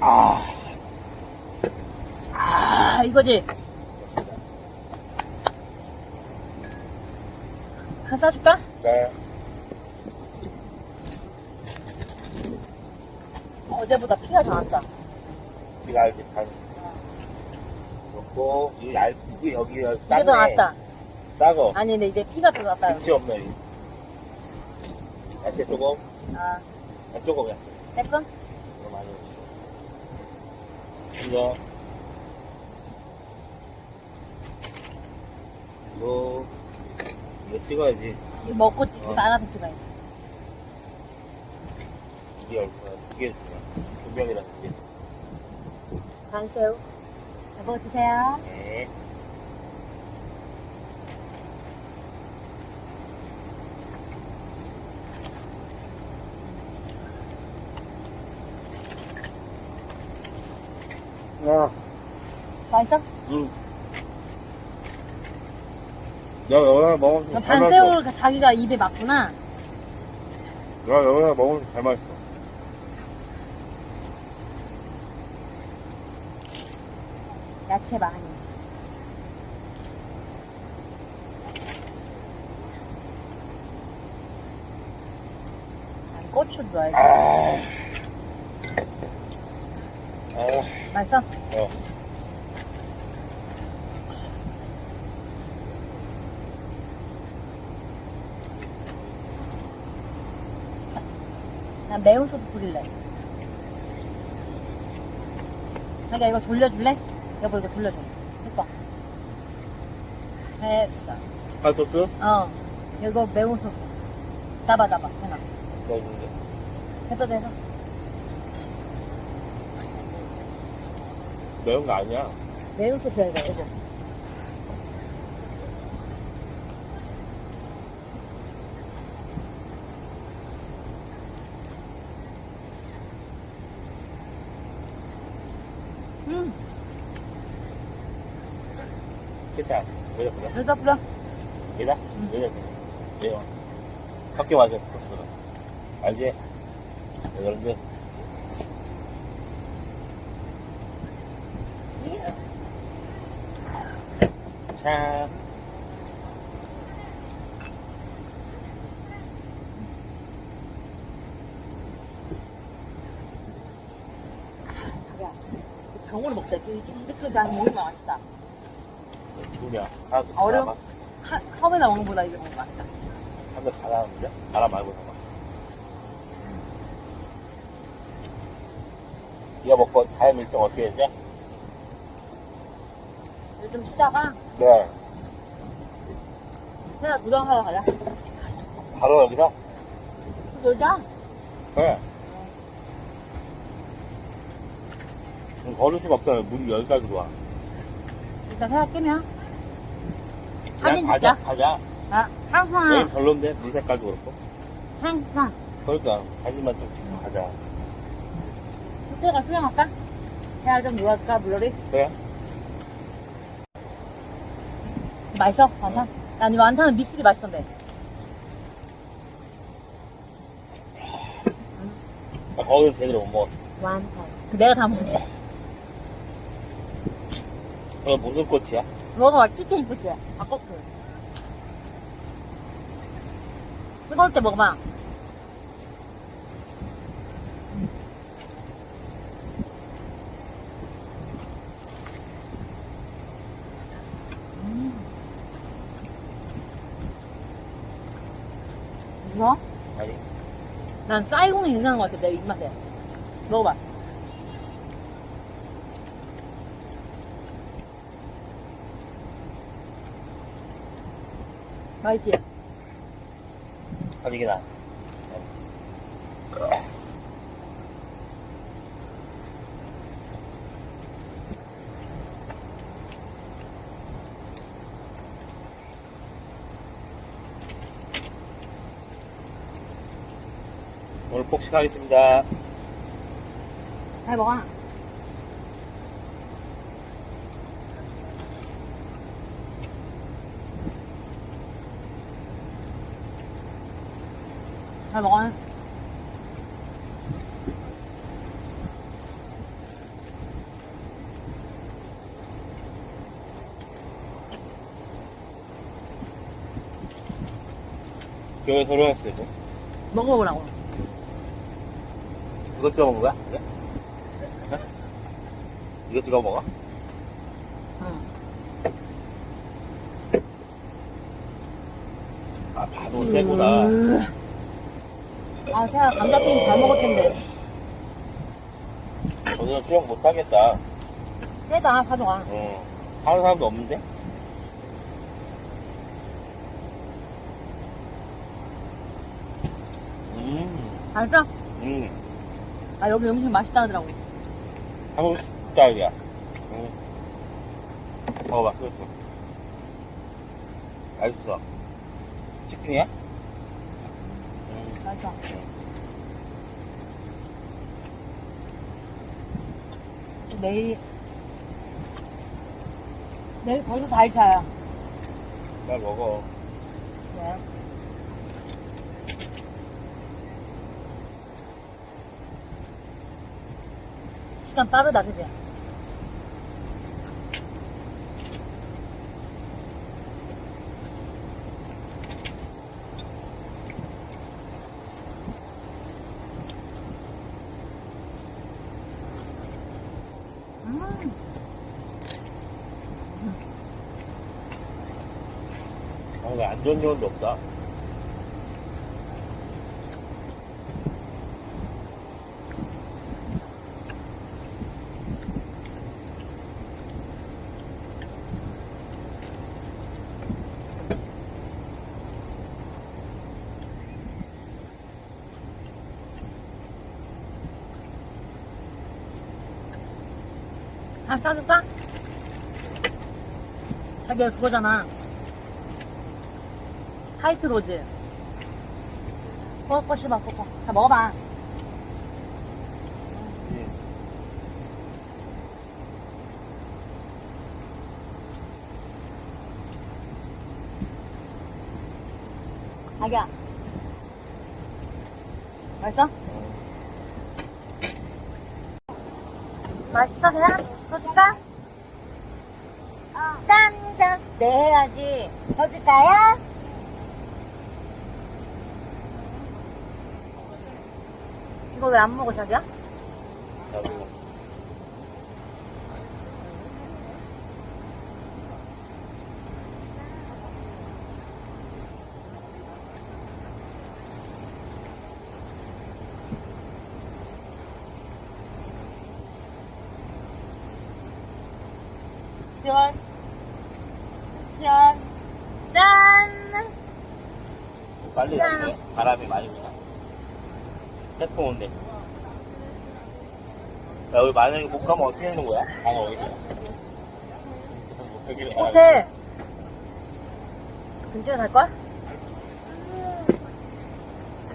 아, 아, 이거지. 하나 싸줄까? 네. 어제보다 피가 더 났다. 네가 알지, 반. 넣고, 이 얇, 이게 여기. 더 낫다. 짜고. 아니, 근데 이제 피가 더 났다. 김치 없네, 이. 야채 조금, 아, 야, 조금, 야. 조금? 이거 많이. 이거. 이거, 이거 찍어야지. 이거 먹고 찍지 어. 말아서 찍어야지. 이게 얼마나, 이게 두 병이라는 게. 강새우. 여보 드세요. 네. 야, 맛있어? 응. 야, 여기다 먹으면 잘 맛있어. 반새우를 자기가 입에 맞구나. 야, 여기다 먹으면 잘 맛있어. 야채 많이. 난 고추 넣어야지. 아. 아, 맛있어? 어. 난 매운 소스 뿌릴래. 자기야 이거 돌려줄래? 여보 이거 돌려줘. 해봐. 됐어. 칼소스? 어. 이거 매운 소스. 잡아 잡아. 해놔. 넣어줄게. 됐어 됐어. 매운 거 아니야. 매운 소스야 이거. 음. 괜찮아. 그래. 여기다 뿌려. 여기다? 응. 여기다 그래. 왜요? 섞여 맞아, 소스가. 알지? 그런데. 자. 야, 병으로 먹자. 이렇게 장 먹으면 맛있다. 어려워? 갈아. 하, 컵에다 먹는 거보다 이게 먹으면 맛있다. 한대 갈아는데? 갈아 말고 봐봐. 이거 먹고 다음 일정 어떻게 되지? 이제 좀 쉬다가 네. 그냥 구경하러 가자. 바로 여기서? 놀자. 네. 음, 걸을 수가 없잖아요. 물이 여기까지 와. 일단 생각 끄면. 그냥 사진 가자, 찍자. 가자. 아, 항상, 여기 별론데? 물 색깔도 그렇고. 항상. 그러니까, 사진만 좀 찍고 가자. 호텔가 수영할까? 해야 좀 놀았까, 물놀이? 그래? 맛있어? 난이 완탄은 미스리 맛있던데. 아, 거기서 제대로 못 먹었어. 완탄. 내가 다 먹지. 그거 무슨 꽃이야? 먹어봐, 치킨 이쁘지? 아까 그 뜨거울 때 먹어봐. 이거? 아니, 난 쌀국이 괜찮은 것 같아, 내입 오늘 폭식하겠습니다. 잘 먹어. 잘 먹어. 여기 돌아왔어요. 먹어보라고. 이거 찍어 먹은 거야? 이게? 네? 이거 찍어 먹어? 응. 아, 봐도 세구나. 으. 아, 세아 감자튀김 잘 먹을 텐데. 저는 수영 못 하겠다. 세다, 가져가. 어. 하는 사람도 없는데? 음, 알죠? 음. 아, 여기 음식 맛있다 하더라고. 한국 스타일이야. 음. 먹어봐, 그렇죠. 맛있어. 치킨이야? 음. 맛있어. 내일, 내일 벌써 4일차야. 잘 먹어. 네. 시간 빠르다, 그지? 음. 아, 왜안 좋은 요원도 없다. 아, 싸줄까? 자기가 그거잖아. 화이트 로즈. 꼬꼬 씹어, 꼬꼬. 자, 먹어봐. 음. 자기야. 맛있어? 맛있어, 그냥? 더 줄까? 어. 짠짠. 네, 해야지. 더 줄까요? 이거 왜 안 먹어, 자기야? 나도. 짠. 짠. 짠. 빨리 가네. 바람이 많이 부나. 태풍 온대. 야, 우리 만약에 못 가면 어떻게 되는 거야? 아, 어디? 못하기를. 호텔. 근처에 살걸?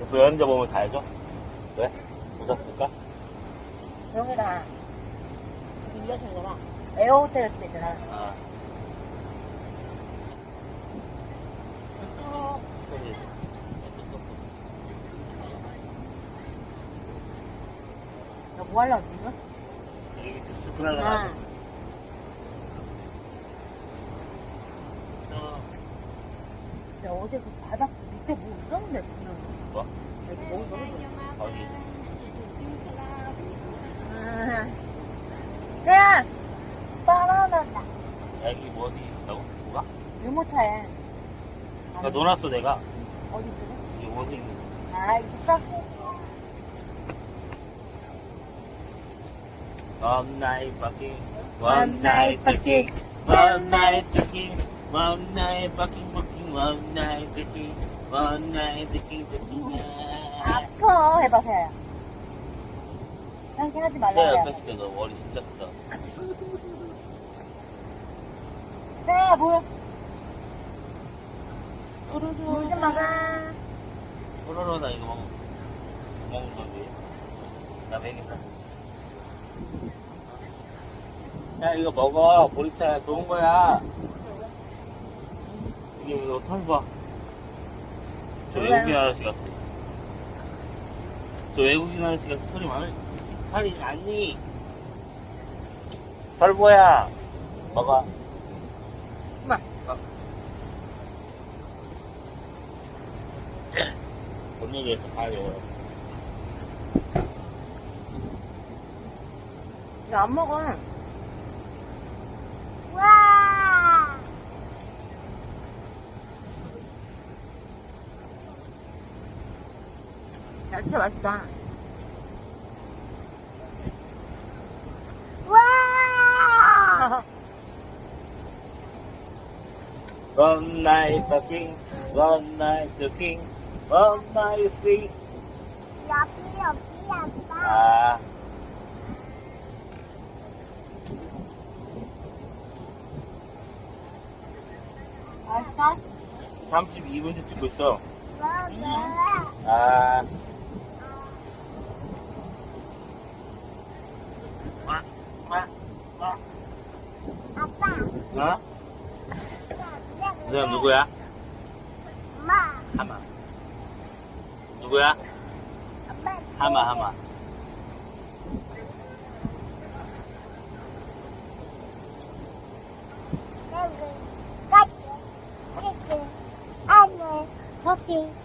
또 여행자 보면 가야죠? 왜? 못 왔을까? 그런 다. 에어 호텔 때 있잖아. 아. 너뭐 하려고 지금? 여기 스프라가 아. 나. 야, 어제 그 바닥 밑에 뭐 있었는데, 분명. 뭐? 여기 너무 좋아. 어디? 아. 그냥, 바나나다. 여기 뭐 어디 있다고? 뭐가? 유모차에. 나 놀았어, 내가. 어디 있어? 이게 어디 있는 아, 있어? One night fucking, One one night fucking, fucking, one night fucking, one night fucking fucking, one night fucking, one night fucking fucking. 아파. 해봐, 세야. 이상하게 하지 내가 말라고. 옆에 있을 때너 머리 진짜 크다. 세야, 물. 물좀 막아. 뽀로로 나 이거 먹, 먹는 건데. 나 먹겠다. 야, 이거 먹어. 보리차 좋은 거야. 이게 이거 털 봐. 저. 외국인 아저씨 같아. 저 외국인 아저씨 같은 털이 많을, 털이 아니. 털 뭐야? 먹어. 어. 건너에서 가요. 나안 먹어. 와! 야, 진짜 맛있다. 와! One night fucking, one night night free. 여기, 여기, 아빠. 아, 맛있어? 32분째 찍고 있어. 아. 와, 와, 와. 아빠. 어? 그 누구야? 엄마. 하마. 누구야? 아빠. 하마, 하마. 여